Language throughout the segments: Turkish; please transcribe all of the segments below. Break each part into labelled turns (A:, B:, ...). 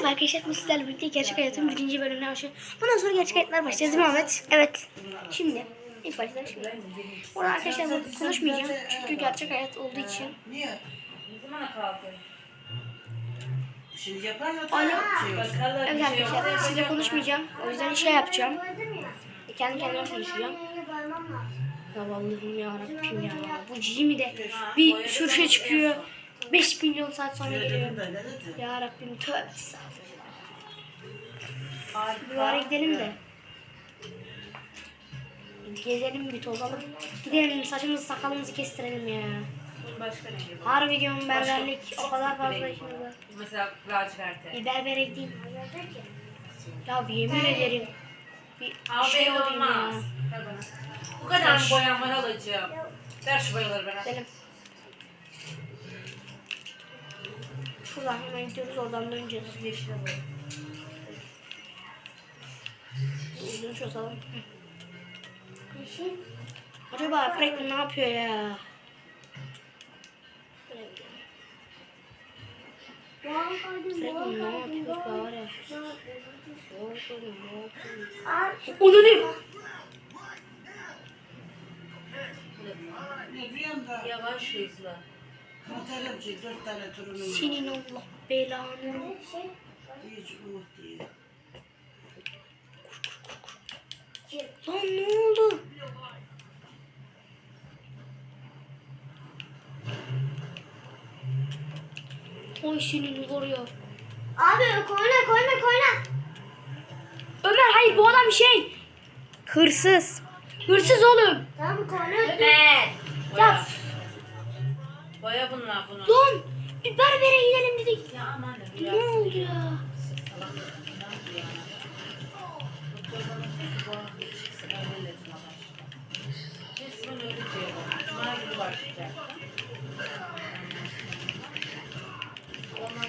A: Merhaba arkadaşlar, bu sizlerle birlikte gerçek hayatın birinci bölümüne başlıyor. Bundan sonra gerçek hayatlar başlayacağız değil mi Ahmet? Evet. Şimdi, ilk başta şimdi. Burada arkadaşlar konuşmayacağım. Çünkü gerçek hayat olduğu için.
B: Niye?
C: Ne zamana kaldı?
B: Şimdi yaparlar da
A: Alo. Evet arkadaşlar, size konuşmayacağım. O yüzden şey yapacağım. Kendi kendime konuşacağım. Ya Allah'ım ya Rabbim ya. Bu Jimmy de bir sürüşe çıkıyor. 5 milyon saat sonra geliyor. Ya Rabbim tövbe estağfurullah. Bir
C: Harika.
A: ara gidelim de. Gezelim bir tozalım. Gidelim saçımızı sakalımızı kestirelim ya. Harbi diyorum berberlik o kadar fazla işimiz var.
C: Mesela laciverte.
A: Bir berbere gideyim. Ya bir yemin ederim. Bir
C: Ama
A: şey ya.
C: olmaz. Bana. Bu kadar mı boyan var alacağım? Ver şu boyaları bana.
A: Gidelim. Şuradan hemen gidiyoruz oradan döneceğiz.
C: Yeşil boya.
A: Uzun çözalım. Acaba Franklin ne yapıyor ya? Franklin ne ne?
C: Yavaş hızlı.
B: Muhterem şey dört tane torunum var.
A: Senin Allah belanı.
B: Hiç umut değil.
A: Lan ne oldu? Oy senin var ya.
D: Abi koyna koyna koyna.
A: Ömer hayır bu adam şey. Hırsız. Hırsız oğlum.
D: Tamam koyna.
C: Ömer.
A: Ya
C: Boya bunlar bunu.
A: lan bir berbere gidelim dedik.
C: Ya aman ne
A: Ne oldu ya?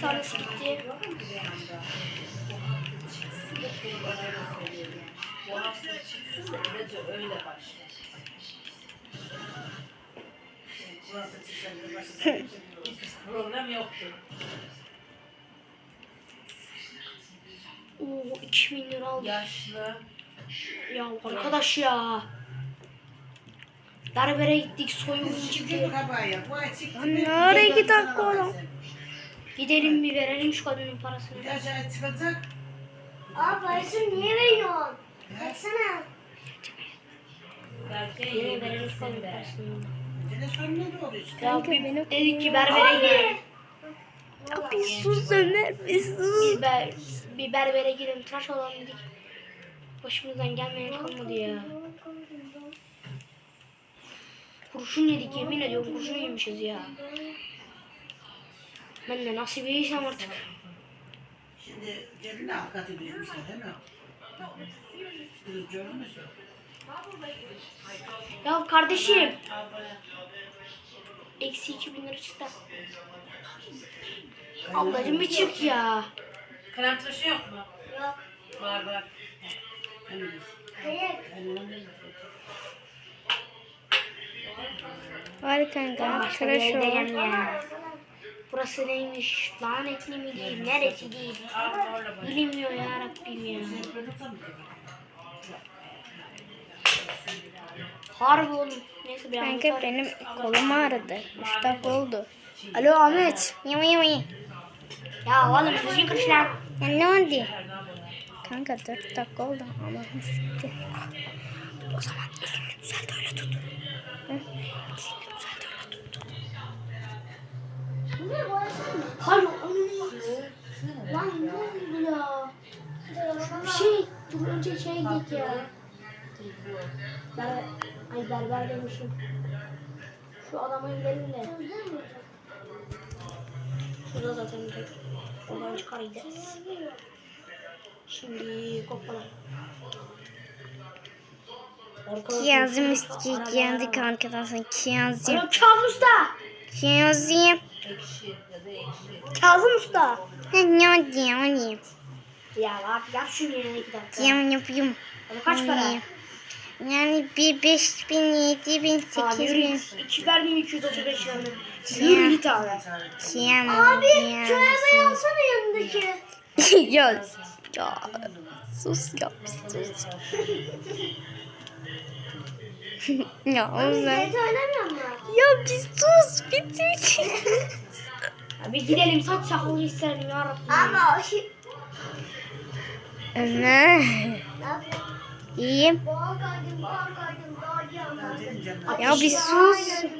A: Tanesi gitti.
C: Hafta çıksın da öyle başlar.
B: Çiçekli başı
C: Hiç problem yoktu.
A: Oo 2000 lira aldı.
C: Yaşlı.
A: Ya arkadaş ya. Berbere gittik soygun
B: Çıktı
A: nereye
B: bir
A: git hakkı. Gidelim bir verelim şu kadının parasını.
B: Bir aşağı çıkacak.
D: Abi parasını niye veriyorsun? Baksana.
C: Belki
A: Yine verelim şu kadının
C: içsin de.
B: Telefon ne doğru işte.
A: Ya bir dedik ki berbere gidelim. Bir sus Ömer bir sus. Bir, ber, bir berbere gidelim tıraş olalım dedik. Başımızdan gelmeyen kalmadı ya. Kurşun yedik yemin ediyorum kurşun yemişiz ya. Ben de nasıl bir iyiysem artık.
B: Şimdi cebine avukatı vermişler değil mi? Kız görmüş mü?
A: Ya kardeşim. Eksi 2000 lira çıktı. Ablacım bir çık ya.
C: Krem tıraşı yok mu?
D: Yok.
C: Var var.
E: Hadi kanka tıraş
A: yere
E: ol.
A: gideceğim ya. Burası neymiş? Lanetli mi değil? Neresi değil? Bilinmiyor ya Rabbim ya. Harbi oğlum. Neyse bir
E: Kanka benim kolum ağrıdı. 3 dakika oldu.
A: Alo Ahmet.
E: Yama yama yama.
A: Ya oğlum düzgün lan.
E: Ya ne oldu? Kanka 4 dakika oldu ama siktir. O zaman elini düzelt öyle tut. Elini düzelt öyle tut.
D: Niye boyasana?
A: Hayır onu Lan ne oldu ya? Bir şey dur önce şey git ya. Ber ay berber demişim. Şu adama gidelim de. Şurada zaten direkt oradan çıkar gideriz. Şimdi kopala.
E: Kiyazım iski kiyandı kanka tasın kiyazım.
A: Alo Kazım Usta.
C: Ekşi.
A: Kazım Usta.
E: Ne oldu ya olayım.
A: Ya bak yap şunu yine iki dakika.
E: Yam yapayım.
A: Abi kaç para?
E: Yani bir 5 bin, 7 bin,
A: Abi
E: 8
A: yürü git. İki verdim 235 liranı. Yürü git abi.
E: Kiyam.
D: Abi köye alsana yanındaki.
E: ya, ya sus ya sus. ya
D: oynamıyor mu?
E: Ya bir sus bitir.
A: Ya bir gidelim saç sakalı isterim ya Rabbim.
D: Ama o şey...
E: Ömer. İyiyim. Ya bir sus.
A: Şey.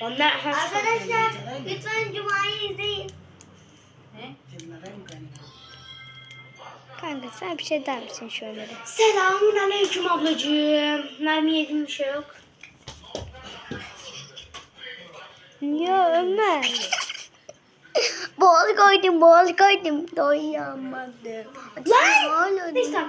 D: Arkadaşlar lütfen Cuma'yı izleyin.
E: Kanka sen bir şey der misin şöyle de?
A: Selamun aleyküm ablacığım. Mermi yedim bir şey yok.
E: Ya Ömer. Bol koydum bol koydum. Doyamadım.
A: Lan! Neyse.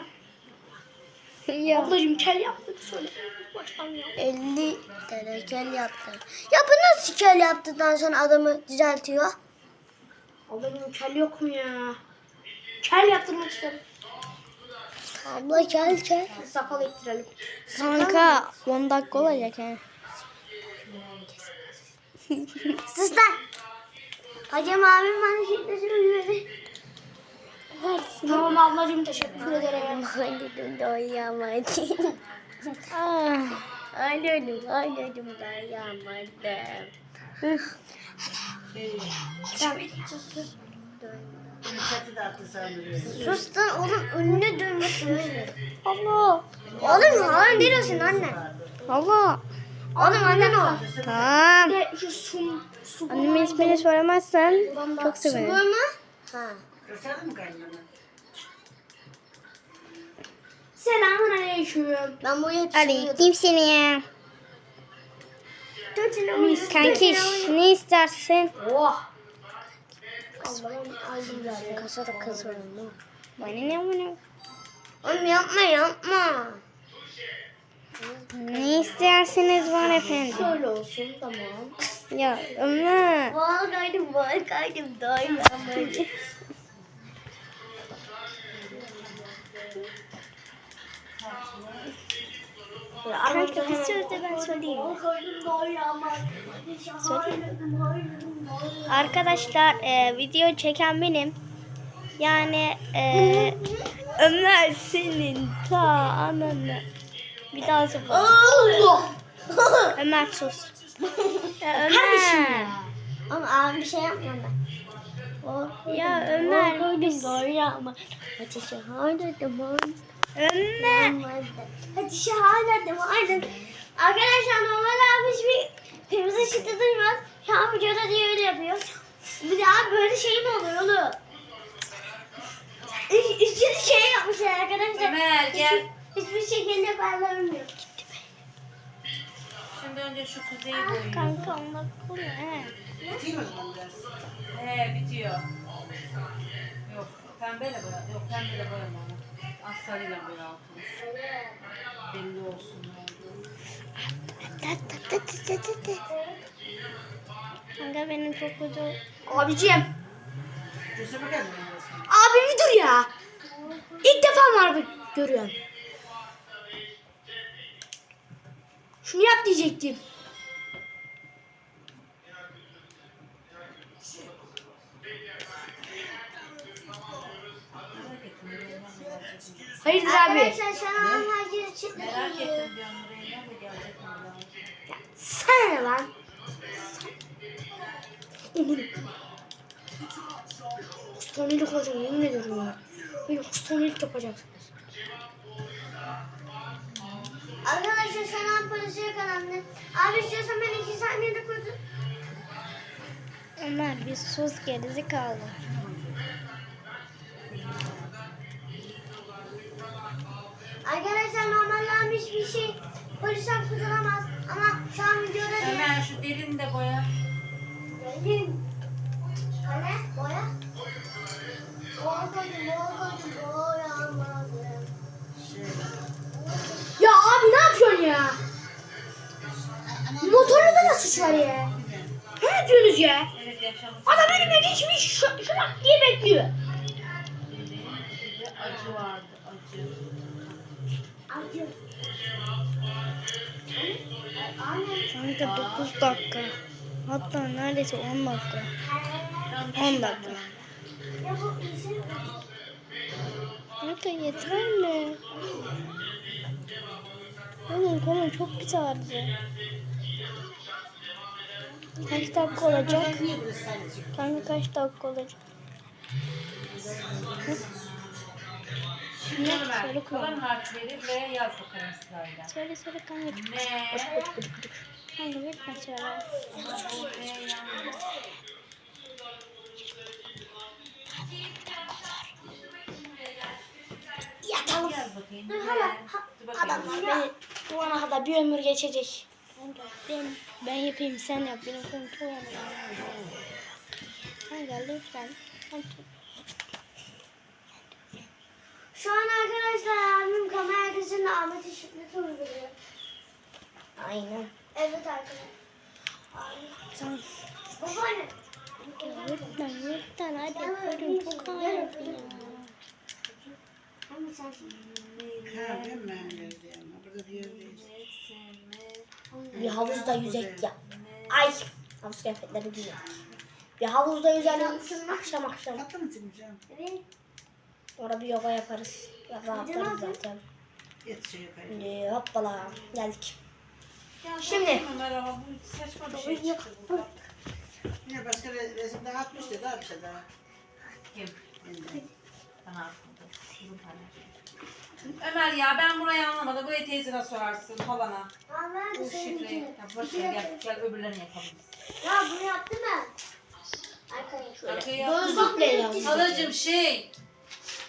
E: Ya.
A: Ablacığım kel yaptık söyle. Baştan ya.
D: 50 tane kel yaptı. Ya bu nasıl kel yaptıktan sonra adamı düzeltiyor?
A: Ablacığım kel yok mu ya? Kel yaptırmak istedim.
D: Abla kel kel.
A: Sakal ektirelim.
E: Kanka 10 dakika olacak he.
D: Sus lan. Hocam abim bana şiddet söyledi.
A: Tamam ablacığım teşekkür ederim.
E: Ah.
D: Oynadım oynadım doyamadım.
B: Çatı da sanırım.
D: Sus lan oğlum önüne dönmesin.
E: Allah.
D: Oğlum oğlum değil o senin annen.
E: Allah.
D: Oğlum annen o.
E: Tamam.
A: Şu su, su
E: Annemin ismini söylemezsen çok sevinirim.
D: mu? Ha.
A: Selamun aleyküm.
D: Ben bu
E: Ali
D: yetiştiriyordum.
E: kim seni ya?
D: Dur seni uyuyor.
E: Kanki ne istersin?
A: Oh. Allah'ım aldım zaten.
D: Kasada kız var ama.
E: Bana ne bunu?
D: Oğlum yapma yapma.
E: Ne istersiniz var efendim?
A: Şöyle olsun tamam.
E: Ya Ömer.
D: Bal kaydım bal kaydım doyamadım.
E: Kanka bir söz de ben söyleyeyim.
D: Hayırdım
E: Arkadaşlar e, video çeken benim. Yani e, Ömer senin ta ananı. Bir daha.
A: Allah.
E: Ömer sus. Ya
A: Kardeşim
E: Ömer.
A: ya.
D: Ama abi bir şey yapmıyorum ben.
E: Ya Ömer.
D: Ömer.
E: biz-
D: Doyamadım. Hadi hayırdım.
E: Ömer.
D: Hadi şehadetim hayırdım. Arkadaşlar normal abi bir kırmızı ışıkta durmaz. Şu an videoda diye öyle yapıyor. Bir abi böyle şey mi oluyor oğlum? Üç, üçüncü şey yapmışlar arkadaşlar.
C: Ömer gel.
D: Hiçbir şekilde parlamıyor.
C: Şimdi önce şu kuzeyi boyayayım.
E: Kanka onlar kuru he.
B: Biteyim o zaman biraz.
C: He bitiyor. Yok pembeyle boya. Yok pembeyle boyama onu. Az sarıyla boya altını. Belli olsun.
E: Kanka benim çok kötü.
A: Abicim.
B: Gözüme gelmiyor.
A: Abi bir dur ya. İlk defa mı araba görüyorum? Şunu yap diyecektim. Hayırdır abi?
D: Arkadaşlar şu an herkes çıktı.
C: Merak ettim diyorum buraya nerede gelecek mi? ya?
A: Sana ne lan? Kustanelik olacağım yemin ediyorum ya. Beni kustanelik yapacaksınız.
D: Arkadaşlar şu an polise yakalandı. Abi istiyorsan ben iki saniyede kurtul.
E: Ömer bir sus gerisi kaldı.
D: Arkadaşlar normalde hiçbir şey polisten kurtulamaz. Ama şu an videoda diye.
C: Ömer şu derini de boya.
D: Gelin. Kale, boya. Boya koydum, boya koydum, boyamadım.
A: Ya. Ne diyorsunuz ya? Adam önüme geçmiş şu, şurak diye bekliyor.
C: Acı vardı acı.
D: Acı.
E: Kanka 9 dakika. Hatta neredeyse 10 dakika.
C: Tamam
E: 10 dakika. Kanka yeter mi? Oğlum konu çok ağrıdı. Kaç dakika olacak? Kanka kaç dakika olacak?
C: Şimdi
E: Söyle
C: Ömer,
E: kulağım. Söyle söyle kanka.
C: Ne?
E: Kanka
C: ne yani?
E: Yatalım.
C: Yaz bakayım.
D: Dur,
C: Ne?
D: hala, ha-
C: Dur bakayım.
E: Adamlar beni bu ana kadar bir ömür geçecek. Ben, ben yapayım sen yap. Benim çok ağrıyor. Kanka lütfen.
D: Şu an arkadaşlar abim kamera arkasında Ahmet Işıklı'yı uyguluyor.
E: Aynen.
D: Evet arkadaşlar.
E: Tamam.
D: Babaanne.
E: Lütfen lütfen hadi kolum çok ağrıyor ya.
D: Hem sen
B: Ha ben mi verdim? Burada diyor değil.
A: Bir havuzda yüzek ya. Ay. Havuz kıyafetleri giyiyor. Bir havuzda yüzelim. Akşam akşam.
B: Mı Timurcan?
D: Evet.
A: Orada bir yoga yaparız. Ya rahatlarız zaten.
B: Şey yapayım.
A: Ee, hoppala. Geldik.
C: Ya
A: Şimdi.
C: ama bu saçma bir şey çıktı burada.
B: Yine başka re- resim daha atmıştı daha bir şey daha.
C: Kim?
B: Benden.
C: Bana atmadı. Bunu paylaşmış. Ömer ya ben burayı anlamadım. Burayı teyzene sorarsın falana.
D: Aa ver
C: Bu
D: de senin
C: şifreyi.
D: içine.
C: Ya boş ver gel, gel öbürlerini yapalım.
D: Ya bunu yaptım ben. Arkadaşlar.
C: Arkaya
A: Gözlükle yalnız.
C: Halacım şey.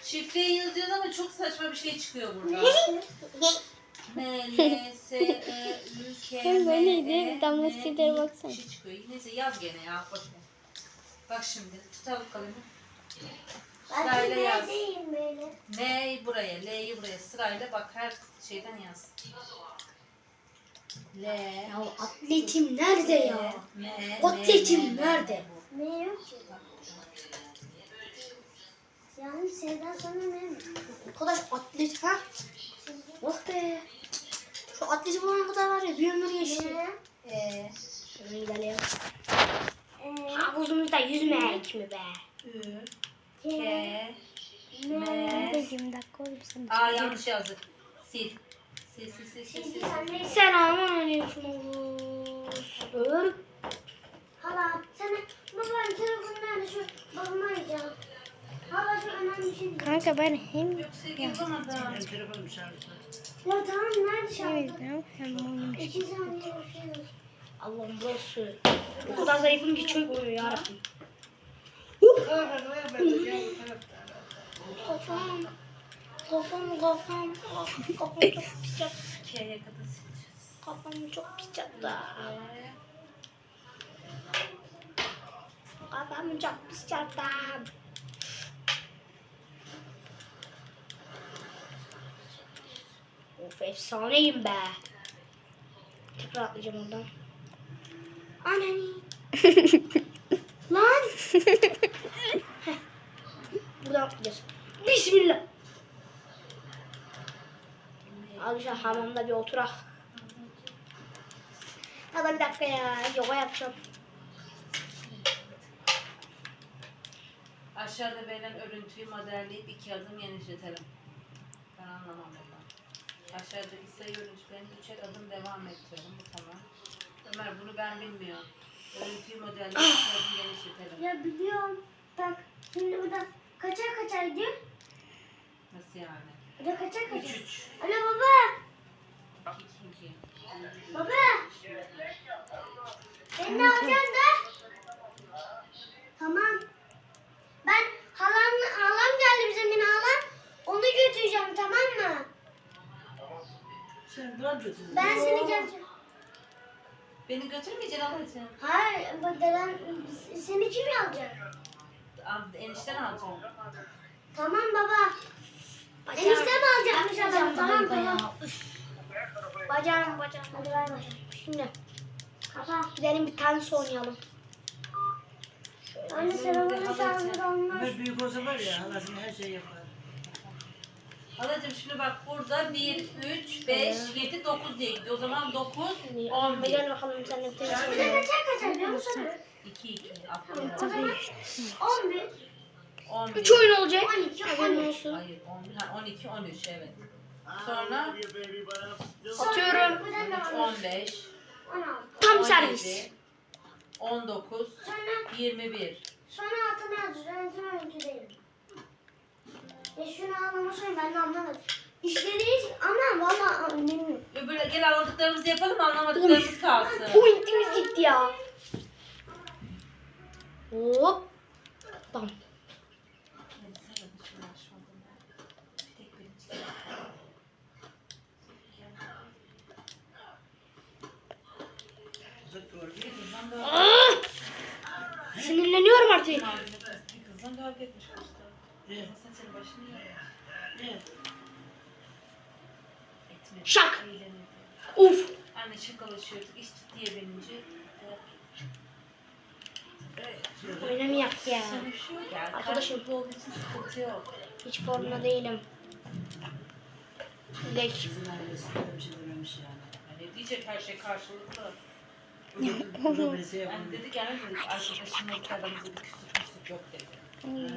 C: Şifreyi yazıyoruz ama çok saçma bir şey çıkıyor burada. M, L, S, E, Ü, K,
E: Hem
C: M,
E: böyleydi,
C: E,
E: damla
C: N,
E: silgileri
C: İ,
E: baksana.
C: Bir şey çıkıyor. Neyse yaz gene ya. Boş ver. Bak şimdi tutalım kalemi. Sırayla yaz. M'yi buraya, L'yi buraya sırayla bak her şeyden yaz. L,
A: Ya atletim nerede ya?
C: M,
A: Atletim
C: M, M,
A: nerede?
D: Ne yok ki? Yani sevdan sana ne mi?
A: Arkadaş atlet ha? Oh be. Şu atleti bulana kadar var ya bir ömür geçti.
D: Ne?
C: E,
A: Şöyle gidelim.
D: Ee,
A: Havuzumuzda yüzmek mi be?
C: Ü,
D: K, M.
E: Kanka
C: M,
E: 20 dakika oldu sen.
C: Aa yanlış yazdık. Sil. Sil, sil, sil, sil, sil.
D: sen
A: aman oynuyorsunuz. Dur.
D: Hala sen babanın telefonu nerede şu babama arayacağım. Hala şu önemli bir şey.
E: Kanka ben hem
C: Yoksa yapamadım.
B: Benim telefonum şarjda.
D: Ya tamam nerede an?
E: evet hem oynamış.
D: İki saniye şey.
A: Allah'ım burası. O kadar zayıfım ki çökmüyor yarabbim. Kafam. Kafam kafam. Kafam çok pis. Kafam çok pis çattı. Kafam çok pis çattı. Of efsaneyim be. Tekrar atlayacağım oradan. Anani. Lan. Heh. Buradan atlayacağız. Bismillah. Abi şu hamamda bir oturak. Ya da bir dakika ya. Yoga yapacağım.
C: Aşağıda verilen örüntüyü modelleyip iki adım genişletelim. Ben anlamam bundan. Aşağıdaki sayı örüntülerini üçer adım devam ettiriyorum. Bu tamam. Ömer bunu ben bilmiyorum. Örüntüyü modelleyip iki adım genişletelim.
D: Ya biliyorum. Bak şimdi burada kaçar kaçar gidiyor.
C: Nasıl yani?
D: Burada kaçar
C: 3
D: kaçar.
C: 3.
D: Alo baba.
C: 2 2.
D: Baba. Beni de alacaksın da. Tamam. Ben halam, halam geldi bizim yine halam. Onu götüreceğim tamam mı?
B: Sen bırak götürün.
D: Ben seni götüreceğim.
C: Beni götürmeyeceksin alacağım.
D: Hayır, deden seni kim alacak?
C: Enişten alacağım.
D: Tamam baba. Enişte mi alacakmış adam? Tamam tamam.
A: Bacağım bacağım.
D: Hadi bay bay.
A: Şimdi
D: Kapa.
A: gidelim bir tenis oynayalım.
D: Anne sen onu şarjı olmaz.
B: Ömer büyük olsa var ya halasını her şey yapar.
C: Halacığım şimdi bak burada 1, 3, 5, 7, 9 diye gidiyor. O zaman 9,
A: Hadi
C: 11.
A: gel bakalım seninle bir tenis
D: Bir de
A: oynayalım.
D: kaçar biliyor musun?
C: 2-2. Aklım.
D: 11,
C: 11.
A: 3 oyun olacak.
D: 12,
A: Haberin
D: 13.
A: olsun.
C: Hayır 11, ha, 12, 13 evet. Sonra
A: Atıyorum.
C: 13, 15,
D: 16.
A: Tam
C: 17,
A: servis.
C: 19,
D: Sonra,
C: 21.
D: sonra altına yazacağız. Yönetim oyuncu değilim. Ya şunu anlamasın ben de anlamadım. İşlediği ama valla bilmiyorum.
C: Öbür gel anladıklarımızı yapalım anlamadıklarımız kalsın.
A: Pointimiz gitti ya. Hop. Tamam.
C: Hadi sen de şunu açmadın ya. Bir tek birincisi.
B: Zıt doğru.
C: Bir kızdan da
A: Sinirleniyorum artık.
C: kızdan kavga etmiş usta. Başını yiyor.
A: Şak. Uf.
C: Anne şakalaşıyorduk. İş ciddiye binince.
A: Oynamayak ya.
C: Ya
A: Arkadaşım. Hiç formda değilim. Lek.
B: Bir şey. Yani
C: diyecek her şey karşılıklı.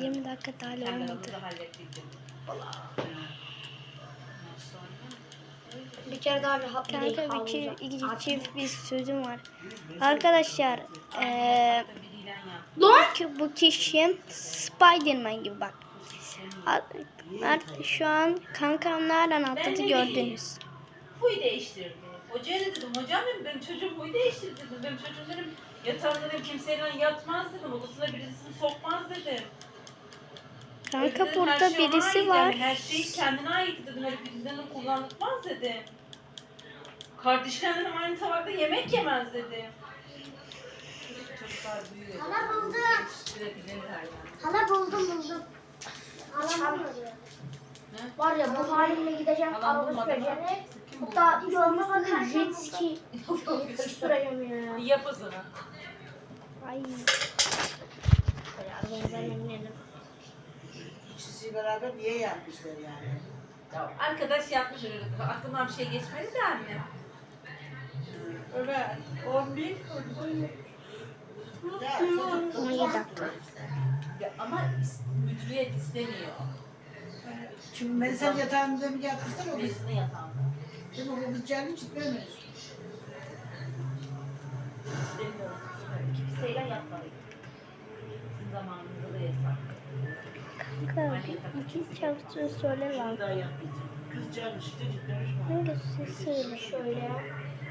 E: 20 dakika daha olmadı.
A: Bir kere daha bir ha-
E: Kanka bir çift, iki çift bir sözüm var. Arkadaşlar.
A: Lan.
E: ki bu kişi Spiderman gibi bak. Art- Şu an kankam nereden atladı gördünüz.
C: Huy değiştirdi. Hocaya da dedim hocam dedim benim çocuğum huy değiştirdi dedim. Benim çocuğum dedim yatağında dedim kimseyle yatmaz dedim. Odasına birisini sokmaz dedim.
E: Kanka
C: Dedim,
E: burada
C: her şey
E: birisi
C: ait
E: var.
C: Yani, her şey kendine ait dedim. Öyle birinden kullanılmaz dedim. Kardeşler dedim aynı tabakta yemek yemez. Çocuklar büyüyor.
D: Hala buldum.
C: Yetiştirebilirler yani.
D: Hala buldum buldum. Hala bulmadı.
A: Var ya bu halimle gideceğim
C: Adam
A: araba
C: bulmadı
A: süreceğim.
C: mı? Kim buldu?
A: Hatta yoluma bakın jet ski süreceğim ya.
C: Yap o zaman.
E: Ay.
A: Arabaya ben eminim.
B: İkisi beraber niye yapmışlar yani?
C: Ya arkadaş yapmış öyle. Aklımdan bir şey geçmedi de anne. Ömer, 11.
B: Ya çocuk
E: 17 dakika.
C: Ya ama müdüriyet istemiyor.
B: Şimdi beni sen yatağında mı yapmışlar o kız?
C: Birisini yatağında.
B: Değil mi?
C: Kimseyle. Sizin zamanınızda da yasak.
E: Kanka iki çabuk söyle lan.
B: Daha yapmayacağım. Kız canı işte mi?
E: Hangisi söyle.
A: Şöyle.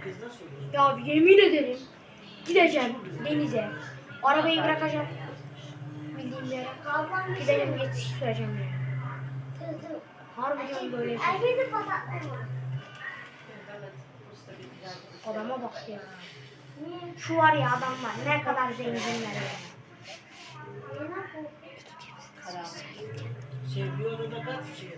B: Kız da soruyor.
A: Ya yemin ederim gideceğim denize. Arabayı bırakacağım. Bildiğim yere. Gidelim jet ski süreceğim ya.
D: Kızım.
A: Harbiden böyle bir şey.
D: Herkesi
A: Adama bak ya. Şu var ya adam var. Ne kadar zenginler ya.
B: Şey.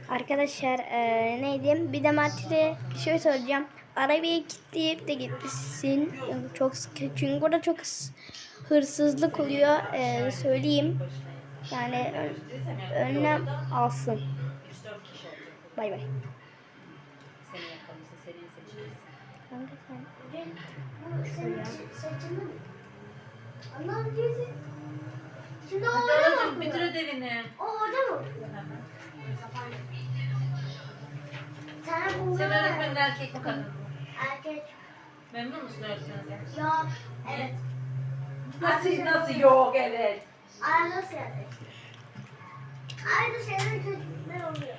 E: Arkadaşlar eee neydi? Bir de Martine bir şey söyleyeceğim. Arabaya kilitleyip de gitmişsin. Çok sıkı. Çünkü burada çok hırs- hırsızlık oluyor. Eee, söyleyeyim. Yani ön- önlem alsın.
C: 3-4 kişi olacak.
E: Bay bay. Kanka sen.
D: Bu senin saçını mı? Allah'ım diyorsun. Şimdi orada mı?
C: bitir ödevini.
D: O orada mı? Sana
C: Sen öğretmenin erkek mi kadın?
D: Erkek.
C: Memnun musun öğretmeninden?
D: Ya. Evet.
C: Nasıl, nasıl yok evet.
D: Arada seyret. Arada seyret çocuklar oluyor.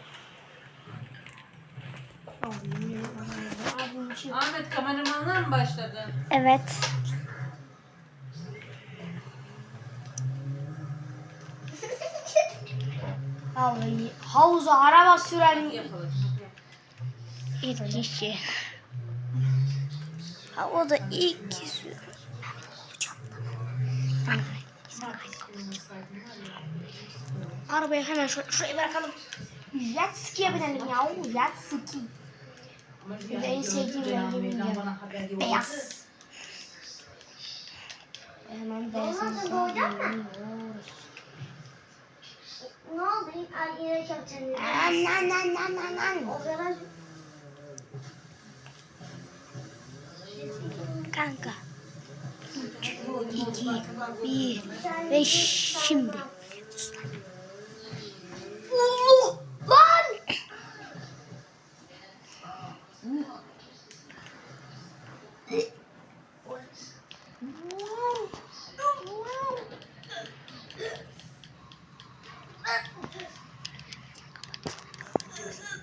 C: Ahmet kameramanlar mı başladı?
E: Evet.
A: Vallahi havuza araba süren
C: Yapalım.
E: İlk kişi. Ha, o da ilk kişi.
A: Arabayı hemen şur- şuraya bırakalım. Jet ski'ye binelim ya. Jet ski. Bir de en sevdiğim rengim. Beyaz. Hemen beyazını koyuyoruz.
D: Ne oldu? Ay yine köpçeni.
A: Nan nan nan nan nan.
D: O kadar
E: Kanka.
A: iki, bir ve şimdi.